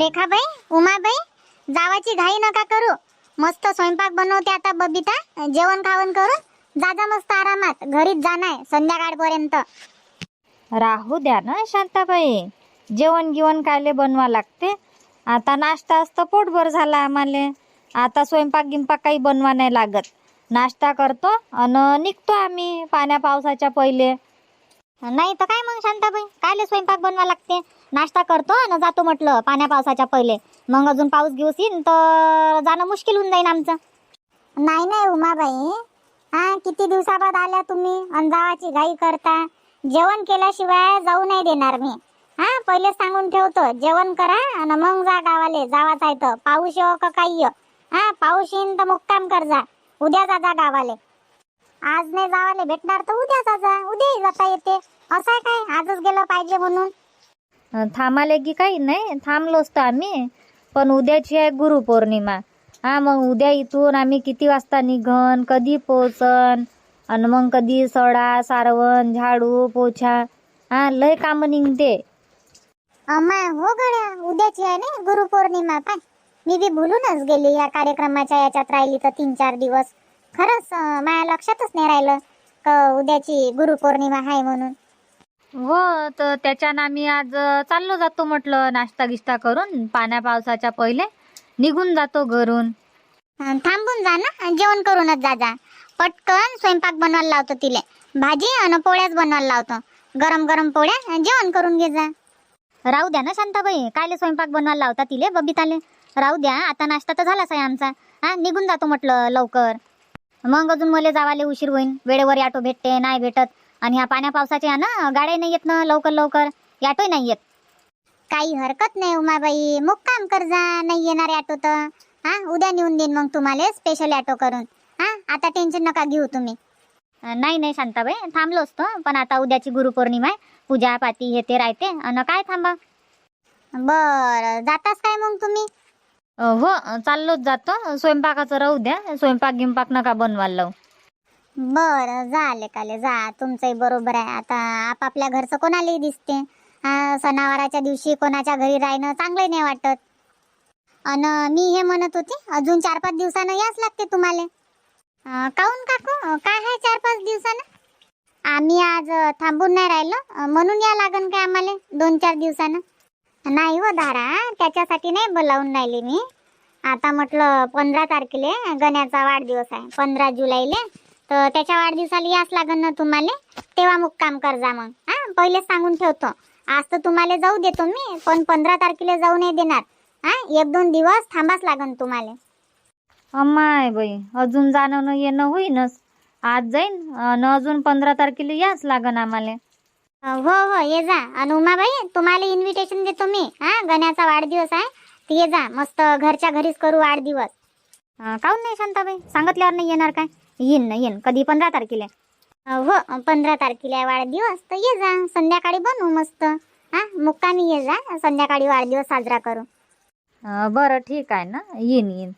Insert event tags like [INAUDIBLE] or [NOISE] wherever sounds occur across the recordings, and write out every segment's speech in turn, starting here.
रेखाबाई उमाबाई जावाची घाई नका करू. मस्त स्वयंपाक बनवते आता बबिता. जेवण खावण करून जा जा मस्त आरामात. घरीच जाणार संध्याकाळपर्यंत. राहू द्या ना शांताबाई. जेवण गिवण कायले बनवा लागते. आता नाश्ता असतं पोटभर झाला आम्हाला. आता स्वयंपाक गिंपाक काही बनवा नाही लागत. नाश्ता करतो आणि निघतो आम्ही पाण्या पावसाच्या पहिले. नाही तर काय मग शांताबाई? कायले स्वयंपाक बनवा लागते? नाश्ता करतो आणि जातो म्हटलं पाण्या पावसाच्या पहिले. मग अजून पाऊस घेऊस येईन तर जाणं मुश्किल होऊन जाईन आमचं. नाही नाही उमाबाई. हा किती दिवसाबाद आल्या तुम्ही? आणि जावाची घाई करता. जेवण केल्याशिवाय जाऊ नाही देणार मी. हा पहिले सांगून ठेवतो. जेवण करा आणि मग जा गावाले. जावाच आहे तर. पाऊस येऊ का काही ये हा पाऊस येईन तर मुक्काम कर जा. उद्या जा जा गावाले. आज नाही जावाले भेटणार तर उद्या जा जा. उद्याही जाता येते. असं काय? आजच गेलं पाहिजे म्हणून. थांबाले की काही नाही थांबलोच तर आम्ही. पण उद्याची आहे गुरुपौर्णिमा. हा मग उद्या इथून आम्ही किती वाजता निघन कधी पोचन? आणि मग कधी सडा सारवण झाडू पोछा? हा लय कामं निघते. अम्मा हो गड्या उद्याची आहे ना गुरुपौर्णिमा. पाय मी बी भुलूनच गेली या कार्यक्रमाच्या याच्यात राहिली तर तीन चार दिवस. खरंच माझ्या लक्षातच नाही राहिलं का उद्याची गुरुपौर्णिमा आहे म्हणून. हो तर त्याच्यानं आम्ही आज चाललो जातो म्हटलं नाश्ता गिश्ता करून पाण्या पावसाच्या पहिले. निघून जातो घरून. अं, थांबून जा ना. जेवण करूनच जा जा. पटकन स्वयंपाक बनवायला लावतो तिले. भाजी आणि पोळ्याच बनवायला लावतो. गरम गरम पोळ्या अन् जेवण करून घे जा. राहू द्या ना शांताबाई. कायले स्वयंपाक बनवायला लावता तिले बबिताले? राहू द्या. आता नाश्ता तर झालाच आहे आमचा. हा निघून जातो म्हटलं लवकर. मग अजून मला जावाले उशीर होईन. वेळेवर ऑटो भेटते नाही भेटत. आणि ह्या पाण्या पावसाचे आहे ना गाड्या नाही येत ना लवकर लवकर ऑटोही नाही येत. काही हरकत नाही उमाबाई मुक्काम कर जा नाही येणार ऑटो तर. हा उद्या नेऊन देईन मग तुम्हाला स्पेशल ऑटो करून. हा आता टेन्शन नका घेऊ तुम्ही. नाही नाही शांताबाई थांबलो असतो पण आता उद्याची गुरुपौर्णिमा आहे. पूजा पाती हे ते राहते. अन काय थांबा? बर जाताच काय मग तुम्ही? हो चाललोच जातो. स्वयंपाकाचं राहू द्या. स्वयंपाक गिंपाक नका बनवायला लावू. बर झाले काले जा. तुमचंही बरोबर आहे. आता आपापल्या घरचं कोणालाही दिसते? सणावाराच्या दिवशी कोणाच्या घरी राहणं चांगलं नाही वाटत. अन मी हे म्हणत होते अजून चार पाच दिवसानं याच लागते तुम्हाला. काऊन काकू? काय आहे चार पाच दिवसानं? आम्ही आज थांबून नाही राहिलो. म्हणून या लागन काय आम्हाला दोन चार दिवसानं? नाही हो धारा त्याच्यासाठी नाही बोलावून राहिली मी. आता म्हटलं पंधरा तारखेला गण्याचा वाढदिवस आहे पंधरा जुलैले. तर त्याच्या वाढदिवसाला याच लागन ना तुम्हाला? तेव्हा मुक्काम कर जा मग. हा पहिले सांगून ठेवतो. आज तर तुम्हाला जाऊ देतो मी पण पंधरा तारखेला जाऊ नाही देणार. हा एक दोन दिवस थांबाच लागन तुम्हाला. अम्माय बाई अजून जाणं न येणं होईनच. आज जाईन आणि अजून पंधरा तारखेला याच लागन आम्हाला. हो हो ये जा. आणि उमाबाई तुम्हाला इन्व्हिटेशन देतो मी. हा गण्याचा वाढदिवस आहे. तर ये जा. मस्त घरच्या घरीच करू वाढदिवस. काहून नाही शांताबाई? सांगितल्यावर नाही येणार काय? येईन ना येईन. कधी पंधरा तारखेला हो पंधरा तारखेला वाढदिवस. तर ये जा संध्याकाळी बनवू मस्त. हा मुक्कामी ये जा संध्याकाळी वाढदिवस साजरा करू. अं, बरं ठीक आहे ना. येईन येईन.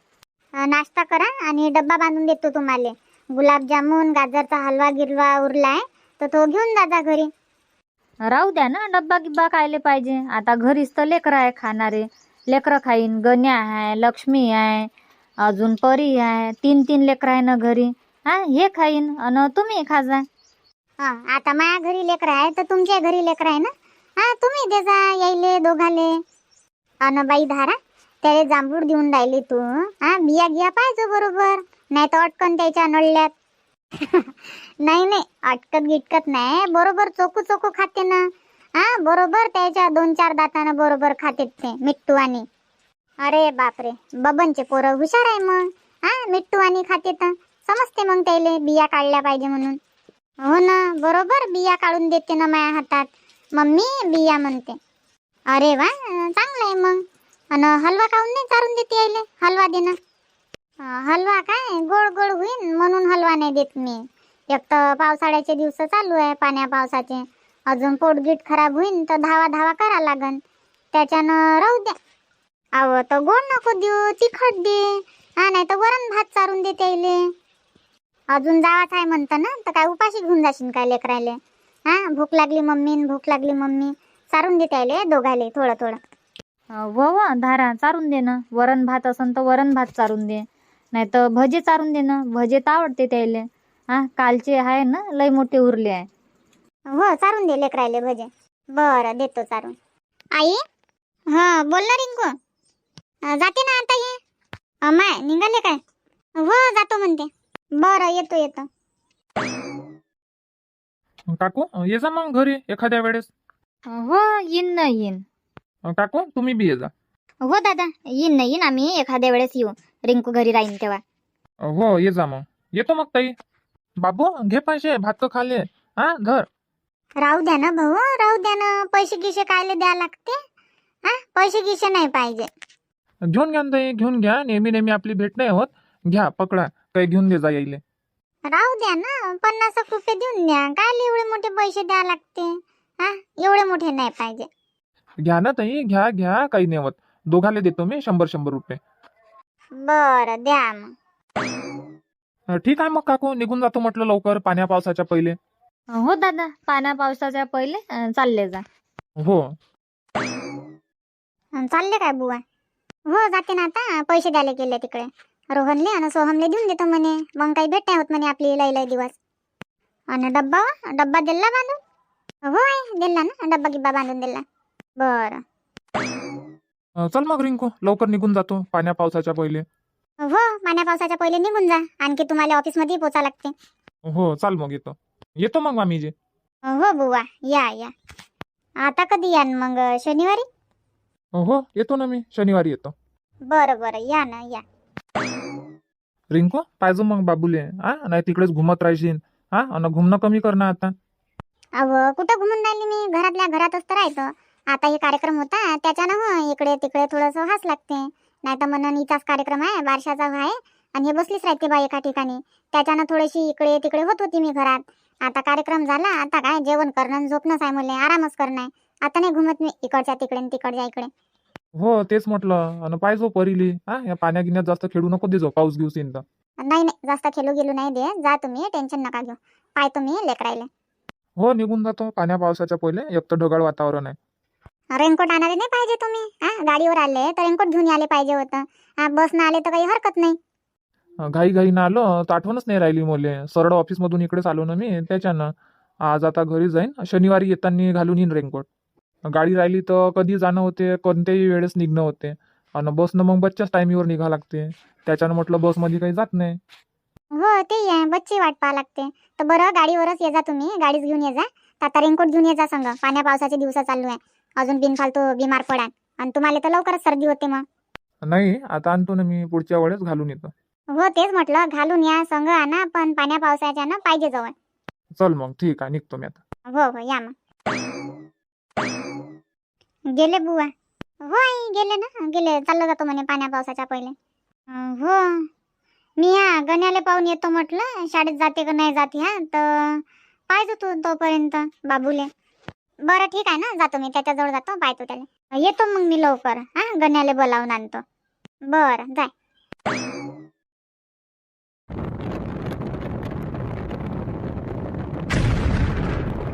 अं, नाश्ता करा आणि डब्बा बांधून देतो तुम्हाला. गुलाबजामुन गाजरचा हलवा गिरवा उरलाय तर तो घेऊन जा जा घरी. राहू द्या ना डब्बा गिब्बा खायला पाहिजे. आता घरीच तर लेकरं आहे खाणारे. लेकरं खाईन गण्या आहे लक्ष्मी आहे अजून परी आहे. तीन तीन लेकरं आहे ना घरी. हा हे खाईन. आणि तुम्ही खा जा हा आता माझ्या घरी लेकर आहे तर तुमच्या घरी लेकर आहे ना? हा तुम्ही दे जा यायले दोघाले. अन बाई धारा त्याला जांभूळ देऊन राहिली तू. हा बिया गिया पाहिजे बरोबर नाही तर अटकन त्याच्या नळल्यात. [LAUGHS] नाही नाही अटकत गिटकत नाही बरोबर चोकू चोकू खाते ना. हा बरोबर त्याच्या दोन चार दातानं बरोबर खाते ते मिट्टू आणि. अरे बापरे बबनचे पोरं हुशार आहे मग. हा मिट्टू आणि खाते तर. समजते मग त्याले बिया काढल्या पाहिजे म्हणून. हो ना बरोबर बिया काढून देते ना माझ्या हातात. मम्मी बिया म्हणते. अरे वा चांगलं आहे मग. अन हलवा काढून नाही चारून देते यायले? हलवा दे ना. हलवा काय? गोड गोड होईन म्हणून हलवा नाही देत मी. एक तर पावसाळ्याचे दिवस चालू आहे पाण्या पावसाचे. अजून पोटगीट खराब होईन तर धावा धावा करा लागन. त्याच्यानं राहू द्या. अहो तर गोड नको देऊ तिखट दे. हा नाही तर वरण भात चारून देते यायले. अजून जावाच आहे म्हणतं ना तर काय उपाशी घेऊन जाशील काय लेकरायले? हा भूक लागली मम्मी न भूक लागली मम्मी. सारून दे त्याले दोघाले थोडं थोडं. व व धारा चारून दे ना. वरण भात असन तर वरण भात चारून दे. नाही तर भजे चारून दे ना. भजे तर आवडते त्याले हा कालचे आहे ना लय मोठे उरले आहे. हो चारून दे लेकरायले भजे. बरं देतो चारून आई? हा बोल ना रिंकू. अं, जाते ना आता ये अमाय निघाले काय? हो जातो म्हणते. बरं येतो येतो. काकू ये जा मग घरी एखाद्या वेळेस. हो येईन ना येईन. काकू तुम्ही बी ये जा. हो दादा येईन ना येईन आम्ही. एखाद्या वेळेस येऊ. रिंकू घरी राहीन तेव्हा. हो ये जा मग. येतो मग ताई. बाबू घे पैसे भात तर खाले. हा धर राहू द्या ना भाऊ. राहू द्या ना. पैसे गिसे कायले द्या लागते. हा पैसे गिसे नाही पाहिजे. घेऊन घ्या ना ताई. घेऊन घ्या. नेहमी नेहमी आपली भेट नाही होत. घ्या पकडा. काही घेऊन दे जा यायले. राहू द्या ना पन्नास एक रुपये देऊन द्या. काय एवढे मोठे पैसे द्या लागते? हा एवढे मोठे नाही पाहिजे. घ्या ना ताई घ्या घ्या काही नाही होत. दोघाले देतो मी शंभर शंभर रुपये. बरं द्या मग. अं, ठीक आहे मग काकू निघून जातो म्हटलं लवकर पाण्या पावसाच्या पहिले. हो दादा पाण्या पावसाच्या पहिले अं, चालले जा. हो. अन चालले काय बुवा? हो जाते ना आता पैसे द्यायला गेले तिकडे. रोहनले आणि सोहमले देऊन देतो म्हणे. मग काही भेट नाही होत म्हणे आपली लय लय दिवस. आणि डब्बा? डब्बा दिला बांधून? हो आहे दिला ना. डब्बा गिब्बा बांधून दिला. बरं. चल मग रिंकू लवकर निघून जातो. पाण्या पावसाच्या पहिले. हो पाण्या पावसाच्या पहिले निघून जा. आणखी तुम्हाला ऑफिसमध्ये पोचा लागते. हो चाल मग येतो. येतो मग मामीजी हो बुवा. या या. आता कधी यान मग? शनिवारी? हो येतो ना मी. शनिवारी येतो. बरं बरं. या ना या. रिंकू पाहिजे मग बाबूले. हा नाही तिकडेच घुमत राहशील. हा आणि घुमणं कमी कर ना आता. अव कुठं घुमून राहिली मी? घरातल्या घरातच तर राहतो. आता हे कार्यक्रम होता त्याच्यानं हो इकडे तिकडे थोडंसं हास लागते. नाही तर म्हणून हिचाच कार्यक्रम आहे बारशाचा आहे. आणि हे बसलीच राहते बा एका ठिकाणी. त्याच्यानं थोडीशी इकडे तिकडे होत होती मी घरात. आता कार्यक्रम झाला आता काय? जेवण करणं आणि झोपणंच आहे मुले. आरामच करणं आहे. आता नाही घुमत मी इकडच्या तिकडे आणि तिकडच्या इकडे. हो तेच म्हटलं. आणि पाहिजो परिली. हा या पाण्या गिन्यात जास्त खेळू नको देजो पाऊस घेऊस येईन तर नाही नाही. जास्त खेळू गेलो नाही दे. जा तुम्ही. टेन्शन नका घेऊ. पाय तुम्ही लेकरायले. हो निघून जातो. पाण्या पावसाच्या पहिले. एक तर ढगाळ वातावरण आहे. रेनकोट आणायला नाही पाहिजे तुम्ही? हा गाडीवर आले तर रेनकोट घेऊन आले पाहिजे होतं. हा बसनं आले तर काही हरकत नाही. घाई घाई ना आलो तर आठवणच नाही राहिली मले. सरळ ऑफिस मधून इकडेच आलो ना मी त्याच्यानं. आज आता घरी जाईन. शनिवारी येताना घालून येईन रेनकोट. गाडी राहिली तर कधी जाणं होते कोणत्याही वेळेस निघणं होते. आणि बसनं मग बच्च्याच टायमीवर निघा लागते. त्याच्यानं म्हटलं बसमध्ये काही जात नाही. हो ते आहे. बच्ची वाट पाहा लागते. तर बरं गाडीवरच ये जा तुम्ही. गाडीच घेऊन ये जा. आता रेनकोट घेऊन ये जा संग. पाण्या पावसाचे दिवस चालू आहे. अजून बिनफालतू बिमार पडा आणि तुम्हाला तर लवकरच सर्दी होते मग. नाही आता आणतो ना मी. पुढच्या वेळेस घालून येतो. हो तेच म्हटलं. घालून या संग आणा. पण पाण्या पावसाच्या ना पाहिजे जवळ. चल मग. ठीक आहे. निघतो मी आता. हो हो. या मग. गेले बुवा. हो आई गेले ना. गेले चाललं जातो म्हणे पाण्या पावसाच्या पहिले. हो. मी हा गण्याला पाहून येतो म्हटलं. शाळेत जाते का नाही जाते हा तर पाहिजे तू तोपर्यंत बाबूले. बरं ठीक आहे ना. जातो मी. त्याच्याजवळ जातो. पाहतो त्याला. येतो मग मी लवकर. हा गण्याला बोलावून आणतो. बरं जाय.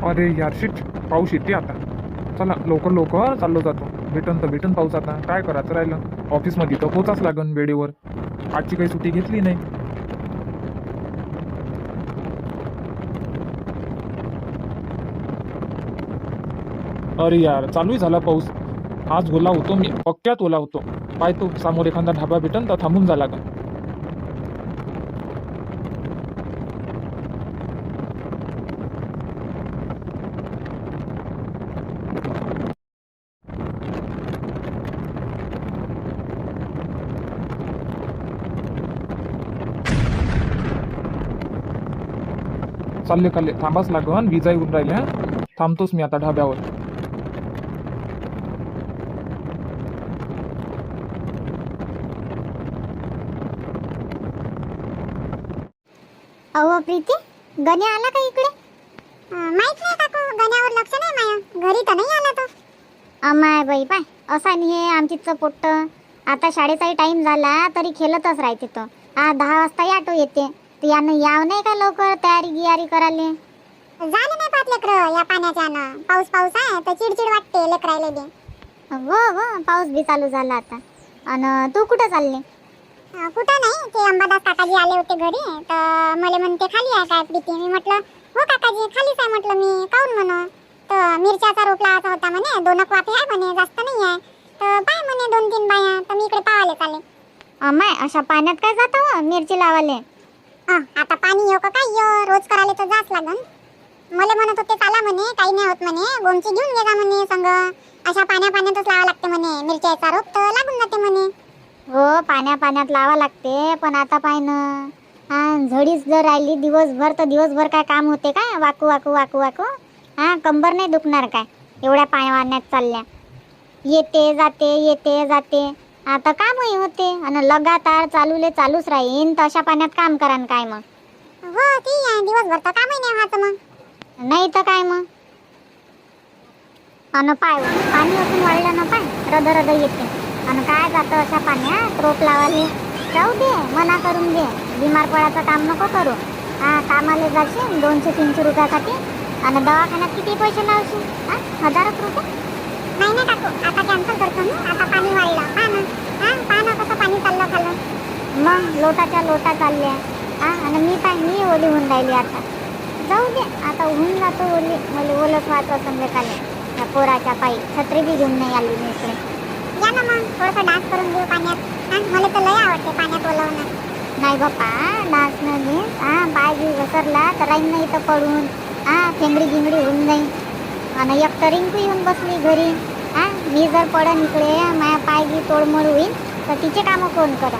अरे यार शिट. पाऊस येते आता. चला लवकर लवकर चाललो जातो. भेटन तर भेटन पाऊस आता. काय करायचं राहिलं? ऑफिसमध्ये तर पोचाच लागन वेळेवर. आजची काही सुट्टी घेतली नाही. अरे यार चालूही झाला पाऊस. आज ओला होतो मी. पक्क्यात ओला होतो. पाहतो समोर एखादा ढाबा भेटन तर थांबून झाला का चालले खाल्ले थांबाच लागन विजा येऊन राहिल्या. थांबतोच मी आता ढाब्यावर. अहो प्रीती गण्या आला का इकडे? माहीत नाही काकू गण्यावर लक्ष नाही माया. घरी तर नाही आला तो. अमाय बाई पाय. असा नाही हे आमचीच पोट्ट आता शाळेचाही टाइम झाला तरी खेळतच राहते तो. आ दहा वाजता ऑटो येते. तर यानं याव नाही का लवकर तयारी गियारी करायला? झालं नाही पाहत लेकर या पाण्याच्या पाऊस पाऊस आहे तर चिडचिड वाटते लेकरायला बी. हो हो पाऊस बी चालू झाला आता. आणि तू कुठं चालले? कुठं नाही ते अंबादास काकाजी आले होते घरी तर मला म्हणते खाली आहे काय प्रीती? मी म्हटलं हो काकाजी खालीच आहे म्हटलं मी काऊन म्हण? तर मिरच्याचा रोप लावायचा होता म्हणे दोन वाफे आहे म्हणे जास्त नाही आहे. तर पाय म्हणे दोन तीन बाया तर मी इकडे पावाले चाले अमाय अशा पाण्यात काय जाता हो मिरची लावाले? आता पाणी येऊ का काय? येऊ रोज करायला तर जाच लागन. मला म्हणत होते चाला म्हणे काही नाही होत म्हणे गोमची घेऊन घे जा म्हणे संग. अशा पाण्या पाण्यातच लावा लागते म्हणे मिरच्याचा रोप तर लागून जाते म्हणे. हो पाण्या पाण्यात लावा लागते पण आता पाय ना हा झडीच जर राहिली दिवसभर तर दिवसभर काय काम होते का? वाकू वाकू वाकू वाकू. हा कंबर नाही दुखणार काय? एवढ्या पाण्यात चालल्या. येते जाते येते जाते. आता कामही होते. आणि लगातार चालूले चालूच राहीन तर अशा पाण्यात काम करा न काय मग? हो ती आहे. दिवसभर तर कामही नाही व्हायचं मग. नाही तर काय मग? अन पाय पाणी असून वाढलं ना पाय. रद रद येते. आणि काय जातं अशा पाण्यात? रोप लावाले जाऊ दे मना करून दे बिमार पडायचं काम नको करू. हा कामाला जाशील दोनशे तीनशे रुपयासाठी. आणि दवाखान्यात किती पैसे लावशील? हा हजारच रुपये? नाही ना काकू. आता कॅन्सल करतो मी. आता पाणी वाढलं. पहा ना. हा? पहा ना कसं पाणी चाललं खालं मग लोटाच्या लोटा चालल्या. हा? आणि मी काय मी ओली होऊन राहिली आता. जाऊ दे. आता होऊन जातो ओली. मला ओलत वाचवा संध्याकाळी. त्या पोराच्या पायी. छत्री बी घेऊन नाही आली मी इकडे. या ना मग. थोडासा डान्स करून देऊ पाण्यात. हा? मला तर लय आवडते पाण्यात ओलवणं. नाही बाप्पा. डान्स न घे हा? पाय बी घसरला तर राहीन नाही तर पडून. हा? फेंगडी गिंगडी होऊन जाईन. आणि एक तर रिंकू येऊन बसली घरी हा मी जर पडन इकडे माझ्या पायगी तोडमोड होईल तर तिचे कामं कोण करा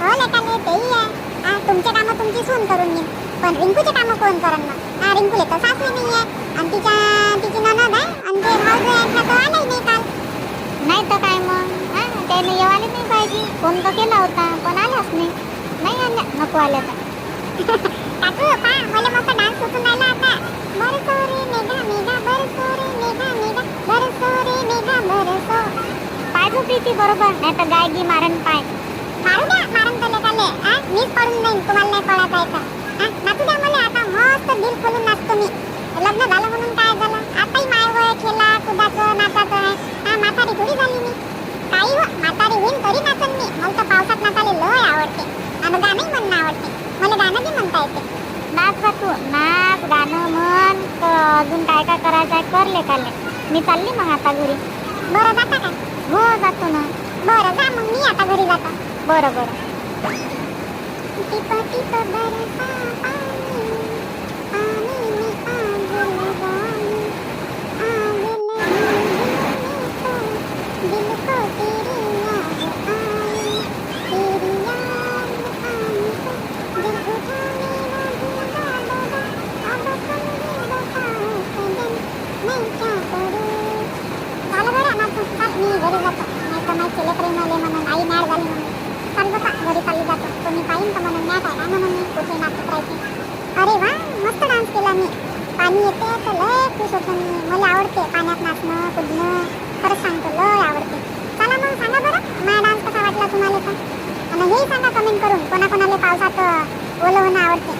हो लेकाले तेही आहे तुमचे कामं तुमची सून करून घेईन पण रिंकूचे कामं कोण करण मग हा रिंकूले तर सासू नाही आहे आणि तिच्या तिची ननद आहे आणि ते भाऊ जो आहे तो आलाही नाही काल नाही तर काय मग हा त्याने येवाले नाही पाहिजे फोन तर केला होता पण आलाच नाही नाही आल्या नको आल्या तर काकू पा मला मस्त डान्स सुचून राहिला आता. बरसो रे मेघा मेघा बरसो रे मेघा मेघा बरसो रे मेघा बरसो पाय प्रीती बरोबर नाही तर गायगी मारण पाय. मारू द्या मारण तर लेकाले हा मीच पडून जाईन तुम्हाला नाही पडत आहे तर हा नाचू द्या मला आता मस्त दिल खोलून नाचतो मी. लग्न झालं म्हणून काय झालं? आताही माय खेळा कुदाचं नाचाचं आहे. हा म्हातारी थोडी झाली मी. काही हो म्हातारी होईन तरी नाचन मी. मला तर पावसात नाचायला लय आवडते. आणि गाणंही म्हणणं आवडते. मला गाणं बी म्हणता येते. नाच का तू. नाच गाणं म्हण. तर अजून काय काय करायचं आहे कर लेकाले मी चालली मग आता घरी. बरं जाता काय हो जातो ना. बरं जा मग. मी आता घरी जातो. बरं बरं. टिप टिप पानी पानी में आग लगानी आग लगी दिल में तो दिल को तेरी याद आई तेरी याद आई तो दिल उठा मेरा भीगा डोला अब तुम ही बताओ सजन मैं क्या करूं झालं बरं नाचून चाल मी घरी जातो नाही तर माझी लेकरी आले म्हणून आई मॅड झाली म्हणून चाल बसा घरी चालली जातो कोणी पाहिन तर म्हणून मॅट आहे ना म्हणून मी कुठे नाचत राहायचे अरे वा मस्त डान्स केला मी पाणी येते तर लय खुश होतो मी मला आवडते पाण्यात नाचणं कुदणं खरंच सांगतो लय आवडते चला मग सांगा बरं माझा डान्स कसा वाटला तुम्हाला तर आणि हेही सांगा कमेंट करून पावसात ओलं होणं आवडते.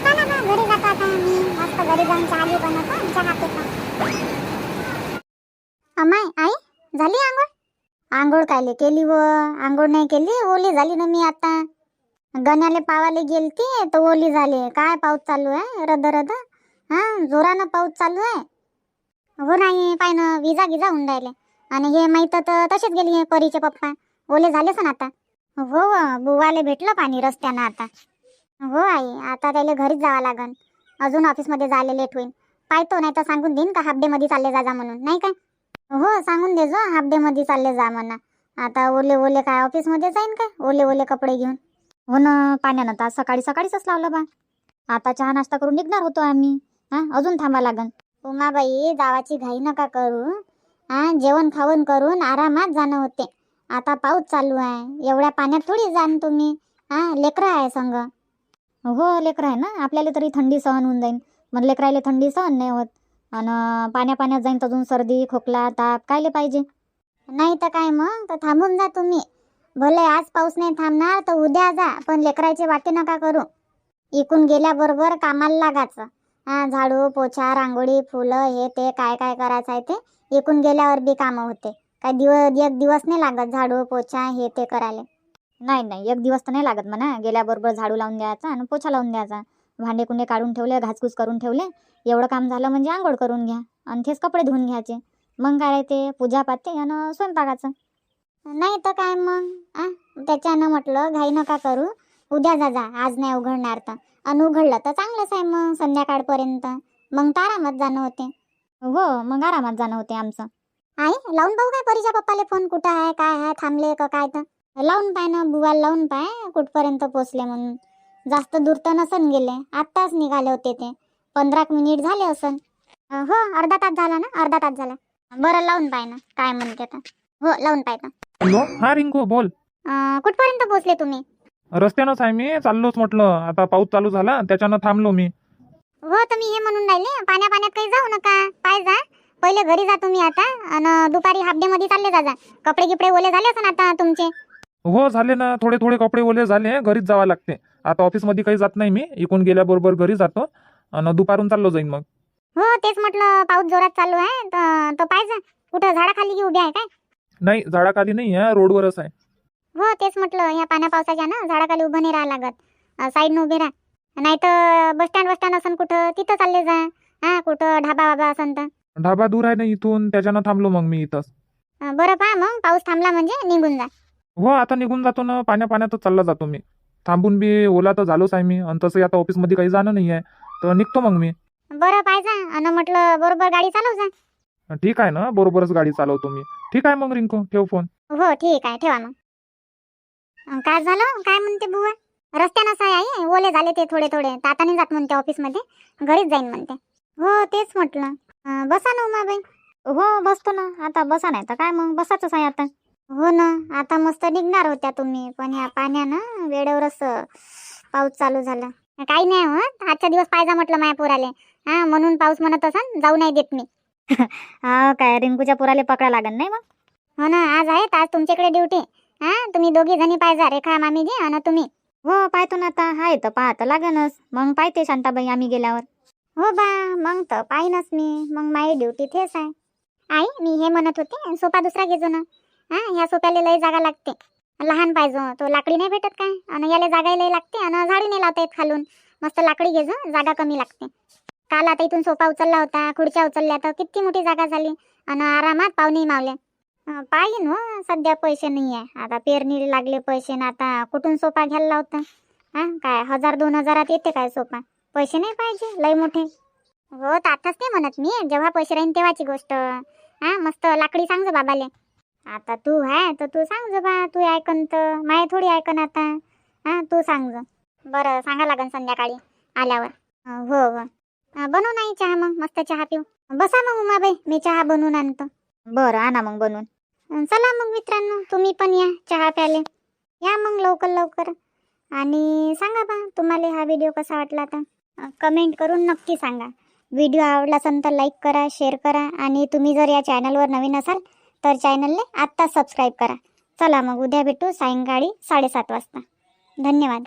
चला ना घरी जातो आता मी मस्त घरी जाऊन चहा बी बनवतो आणि चहा पितो. अमाय आई झाली आंघोळ? आंघोळ कायले केली व? आंघोळ नाही केली? ओली झाली ना मी आता. गण्याले पावाले गेलती तर ओली झाली. काय पाऊस चालू आहे? रद रद. हा जोरानं पाऊस चालू आहे. हो नाही पाय ना विजा गिजा होऊन राहिले. आणि हे माहीत तर तसेच गेली परीचे पप्पा. ओले झालेच ना आता. हो, हो बुवाले भेटलं पाणी रस्त्यानं आता. हो आई. आता त्याला घरीच जावं लागन. अजून ऑफिसमध्ये जायला लेट होईल पाहतो नाही तर सांगून देईन का हाफ डे मध्ये चालले जा जा म्हणून. नाही काय? हो सांगून दे जो हाफ डे मध्ये चालले जा म्हणा. आता ओले ओले काय ऑफिसमध्ये जाईन काय? ओले ओले कपडे घेऊन. हो ना पाण्यानं तर सकाळी सकाळीच लावलं बा. आता चहा नाश्ता करून निघणार होतो आम्ही. हा अजून थांबा लागन. उमाबाई जावाची घाई नका करू. हा जेवण खावण करून आरामात जाणं होते. आता पाऊस चालू आहे. एवढ्या पाण्यात थोडी जाण तुम्ही? हा लेकरं आहे संग. हो लेकरं आहे ना? आपल्याला तरी थंडी सहन होऊन जाईन. मग लेकरायला थंडी सहन नाही होत. आणि पाण्या पाण्यात जाईन तर अजून सर्दी खोकला ताप कायले पाहिजे? नाही तर काय मग? तर थांबून जा तुम्ही. भले आज पाऊस नाही थांबणार तर उद्या जा. पण लेकरायचे वाटे नका करू. इकून गेल्याबरोबर कामाला लागायचं. हा झाडू पोछा रांगोळी फुलं हे ते काय काय करायचं आहे ते? इकून गेल्यावर बी कामं होते. काय दिवस एक दिवस नाही लागत झाडू पोछा हे ते करायला. नाही नाही एक दिवस तर नाही लागत म्हणा. गेल्याबरोबर झाडू लावून द्यायचा आणि पोछा लावून द्यायचा. भांडे कुंडे काढून ठेवले घासघूस करून ठेवले. एवढं काम झालं म्हणजे आंघोळ करून घ्या आणि तेच कपडे धुवून घ्यायचे. मग काय ते पूजा पाते आणि स्वयंपाकाचं. नाही तर काय मग? आ? त्याच्यानं म्हटलं घाई नका करू. उद्या जा जा. आज नाही उघडणार तर. आणि उघडलं तर चांगलंच आहे मग संध्याकाळपर्यंत. मग तर आरामात जाणं होते. हो मग आरामात जाणं होते आमचं. आई लावून पाहू काय परीच्या पप्पाले फोन कुठं आहे काय आहे थांबले का काय तर. लावून पाय ना बुवाला लावून पाय कुठपर्यंत पोचले म्हणून. जास्त दूर तर नसन गेले आत्ताच निघाले होते ते. पंधरा मिनिट झाले असन. हो अर्धा तास झाला ना अर्धा तास झाला. बरं लावून पाय ना काय म्हणते तर. हो लावून पाय ना हा रिंकू बोल. कुठपर्यंत पोचले तुम्ही? रस्त्यानंच आहे मी चाललोच म्हटलं. आता पाऊस चालू झाला त्याच्यानं थांबलो मी. हो तर मी हे म्हणून राहिले पाण्या पाण्यात काही जाऊ नका. पाय जा. पहिले घरी जा तुम्ही आता आणि दुपारी हाफ डे मध्ये चालले जा जा. कपडे गिपडे ओले झाले असं आता तुमचे? हो झाले ना. थोडे थोडे कपडे ओले झाले. घरीच जावं लागते. आता ऑफिसमध्ये काही जात नाही मी. इकून गेल्याबरोबर घरी जातो. आणि दुपारून चाललो जाईन मग. हो तेच म्हटलं पाऊस जोरात चालू आहे. तर तर पाय जा. कुठं झाडाखाली की उभे आहे काय? नाही झाडाखाली नाही आहे. रोडवरच आहे. हो तेच म्हटलं. ह्या पाण्या पावसाच्या ना झाडाखाली उभं नाही राहा लागत. साईडनं उभे राहा. नाही तर बस स्टँड बस स्टँड असन कुठं? तिथं चालले जा. हा कुठं ढाबा वाबा असन तर. ढाबा दूर आहे ना इथून त्याच्यानं थांबलो मग मी इथंच. अं, बरं पहा मग पाऊस थांबला म्हणजे निघून जा. हो आता निघून जातो ना पाण्या पाण्यातच चालला जातो मी. थांबून बी ओला तर झालोच आहे मी आणि तसंही आता ऑफिसमध्ये काही जाणं नाही आहे तर निघतो मग मी. बरं पाय जा. आणि म्हटलं बरोबर गाडी चालव जा. ठीक आहे ना बरोबरच गाडी चालवतो मी. ठीक आहे मग रिंकू ठेव फोन. हो ठीक आहे ठेवा मग. अं, काय झालं? काय म्हणते बुवा? रस्त्यानं आहे आई. ओले झाले ते थोडे थोडे. तर आता नाही जात म्हणते ऑफिसमध्ये. घरीच जाईन म्हणते. हो तेच म्हटलं. बसा ना उमाबाई. हो बसतो ना. आता बसा नाही तर काय मग? बसाच आहे आता. हो ना आता मस्त निघणार होत्या तुम्ही. पण ह्या पाण्यानं वेळेवरच पाऊस चालू झाला. काही नाही हो आजचा दिवस पाहिजा म्हटलं माया पोराले. हा म्हणून पाऊस म्हणत असन जाऊ नाही देत मी. [LAUGHS] हा काय रिंकूच्या पुराले पकडा लागन नाही मग? हो ना आज आहे आज तुमच्याकडे ड्युटी. हा तुम्ही दोघी जणी पाहिजा रेखा मामीजी आणि तुम्ही. हो पाहतो ना आता. आहे तर पाहतं लागनच. मग पाहते शांताबाई आम्ही गेल्यावर. हो बा मग तर पाहिनच मी. मग माझी ड्युटी तेच आहे. आई मी हे म्हणत होते सोफा दुसरा घेजो ना हा ह्या सोफ्याला लय जागा लागते. लहान पाहिजे तो लाकडी नाही भेटत काय? आणि याला जागा लय लागते आणि झाडी नाही लावता येत खालून. मस्त लाकडी घेजो जागा कमी लागते. काल आता इथून सोफा उचलला होता खुर्च्या उचलल्या तर किती मोठी जागा झाली. आणि आरामात पाहुणे मावले. अं, पाहिजे हो सध्या पैसे नाही आहे. आता पेरणीला लागले पैसे ना आता कुठून सोफा घ्यायला होता हा काय हजार दोन हजारात येते काय सोफा? पैसे नाही पाहिजे लय मोठे. हो तर आताच नाही म्हणत मी जेव्हा पैसे राहीन तेव्हाची गोष्ट. हा मस्त लाकडी सांग बाबाले. आता तू आहे तर तू सांग बा तू ऐकन तर माय थोडी ऐकन आता. हा तू सांग बरं सांगा लागन संध्याकाळी आल्यावर. हो हो. बनवू नाही चहा मग मस्त चहा पिऊ. बसा मग उमाबाई मी चहा बनवून आणतो. बरं आणा मग बनवून. चला मग मित्रांनो तुम्ही पण या चहा प्याले. या मग लवकर लवकर. आणि सांगा बा तुम्हाला हा व्हिडिओ कसा वाटला तर कमेंट करून नक्की सांगा. व्हिडिओ आवडला असेल तर लाईक करा शेअर करा आणि तुम्ही जर या चॅनलवर नवीन असाल तर चॅनलने आत्ता सबस्क्राईब करा. चला मग उद्या भेटू सायंकाळी साडेसात वाजता. धन्यवाद.